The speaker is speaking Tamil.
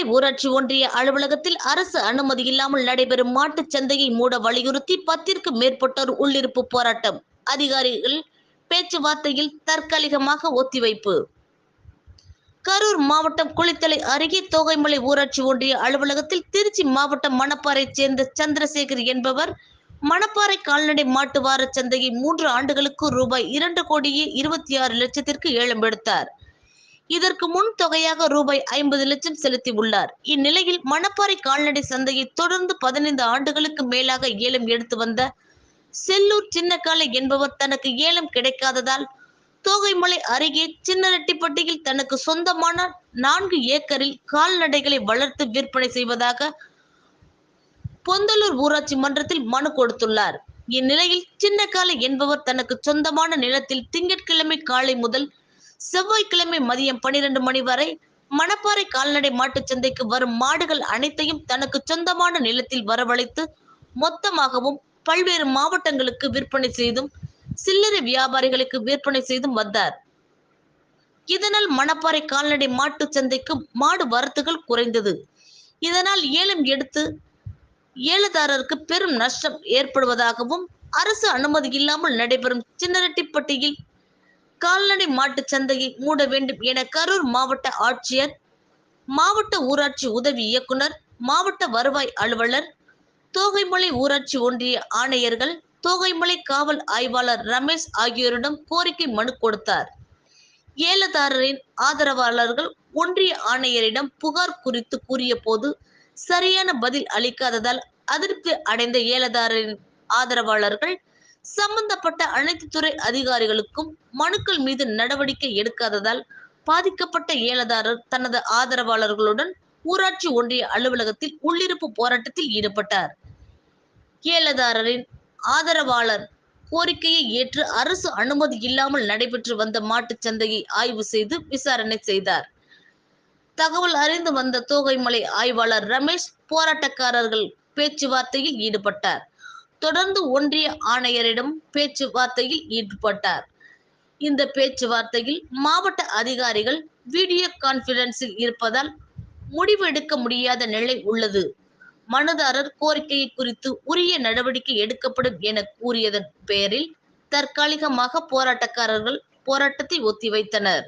மதுரை ஊராட்சி ஒன்றிய அலுவலகத்தில் அரசு அனுமதி இல்லாமல் நடைபெறும் மாட்டுச் சந்தையை மூட வலியுறுத்தி பத்திற்கு மேற்பட்டோர் உள்ளிருப்பு போராட்டம். அதிகாரிகள் பேச்சுவார்த்தையில் தற்காலிகமாக ஒத்திவைப்பு. கரூர் மாவட்டம் குளித்தலை அருகே தோகைமலை ஊராட்சி ஒன்றிய அலுவலகத்தில் திருச்சி மாவட்டம் மணப்பாறை சேர்ந்த சந்திரசேகர் என்பவர் மணப்பாறை கால்நடை மாட்டு வார சந்தையை மூன்று ஆண்டுகளுக்கு ரூபாய் இரண்டு கோடியே இருபத்தி ஆறு லட்சத்திற்கு ஏலம் எடுத்தார். இதற்கு முன் தொகையாக ரூபாய் ஐம்பது லட்சம் செலுத்தி உள்ளார். இந்நிலையில் மணப்பாறை கால்நடை சந்தையை தொடர்ந்து பதினைந்து ஆண்டுகளுக்கு மேலாக ஏலம் எடுத்து வந்த செல்லூர் சின்னக்காலை என்பவர் தனக்கு ஏலம் கிடைக்காததால் தோகைமலை அருகே சின்னரெட்டிப்பட்டியில் தனக்கு சொந்தமான நான்கு ஏக்கரில் கால்நடைகளை வளர்த்து விற்பனை செய்வதாக பொந்தலூர் ஊராட்சி மன்றத்தில் மனு கொடுத்துள்ளார். இந்நிலையில் சின்னக்காலை என்பவர் தனக்கு சொந்தமான நிலத்தில் திங்கட்கிழமை காலை முதல் செவ்வாய்க்கிழமை மதியம் பனிரெண்டு மணி வரை மணப்பாறை கால்நடை மாட்டுச் சந்தைக்கு வரும் மாடுகள் அனைத்தையும் தனக்கு சொந்தமான நிலத்தில் வரவழைத்து மொத்தமாகவும் பல்வேறு மாவட்டங்களுக்கு விற்பனை செய்தும் சில்லறை வியாபாரிகளுக்கு விற்பனை செய்தும் வந்தார். இதனால் மணப்பாறை கால்நடை மாட்டுச் சந்தைக்கு மாடு வரத்துகள் குறைந்தது. இதனால் ஏலம் எடுத்து ஏலதாரருக்கு பெரும் நஷ்டம் ஏற்படுவதாகவும் அரசு அனுமதி இல்லாமல் நடைபெறும் சின்னரெட்டிப்பட்டியில் கால்நடை மாட்டு சந்தையை மூட வேண்டும் என கரூர் மாவட்ட ஆட்சியர் மாவட்ட ஊராட்சி உதவி இயக்குனர் மாவட்ட வருவாய் அலுவலர் தோகைமலை ஊராட்சி ஒன்றிய ஆணையர்கள் தோகைமலை காவல் ஆய்வாளர் ரமேஷ் ஆகியோரிடம் கோரிக்கை மனு கொடுத்தார். ஏலதாரரின் ஆதரவாளர்கள் ஒன்றிய ஆணையரிடம் புகார் குறித்து கூறிய போது சரியான பதில் அளிக்காததால் அதிருப்தி அடைந்த ஏலதாரரின் ஆதரவாளர்கள் சம்பந்தப்பட்ட அனைத்து துறை அதிகாரிகளுக்கும் மனுக்கள் மீது நடவடிக்கை எடுக்காததால் பாதிக்கப்பட்ட ஏலதாரர் தனது ஆதரவாளர்களுடன் ஊராட்சி ஒன்றிய அலுவலகத்தில் உள்ளிருப்பு போராட்டத்தில் ஈடுபட்டார். ஏலதாரரின் ஆதரவாளர் கோரிக்கையை ஏற்று அரசு அனுமதி இல்லாமல் நடைபெற்று வந்த மாட்டுச் சந்தையை ஆய்வு செய்து விசாரணை செய்தார். தகவல் அறிந்து வந்த தோகைமலை ஆய்வாளர் ரமேஷ் போராட்டக்காரர்கள் பேச்சுவார்த்தையில் ஈடுபட்டார். தொடர்ந்து ஒன்றிய ஆணையரிடம் பேச்சுவார்த்தையில் ஈடுபட்டார். இந்த பேச்சுவார்த்தையில் மாவட்ட அதிகாரிகள் வீடியோ கான்பிரன்சில் இருப்பதால் முடிவு எடுக்க முடியாத நிலை உள்ளது. மனுதாரர் கோரிக்கை குறித்து உரிய நடவடிக்கை எடுக்கப்படும் என கூறியதன் பெயரில் தற்காலிகமாக போராட்டக்காரர்கள் போராட்டத்தை ஒத்திவைத்தனர்.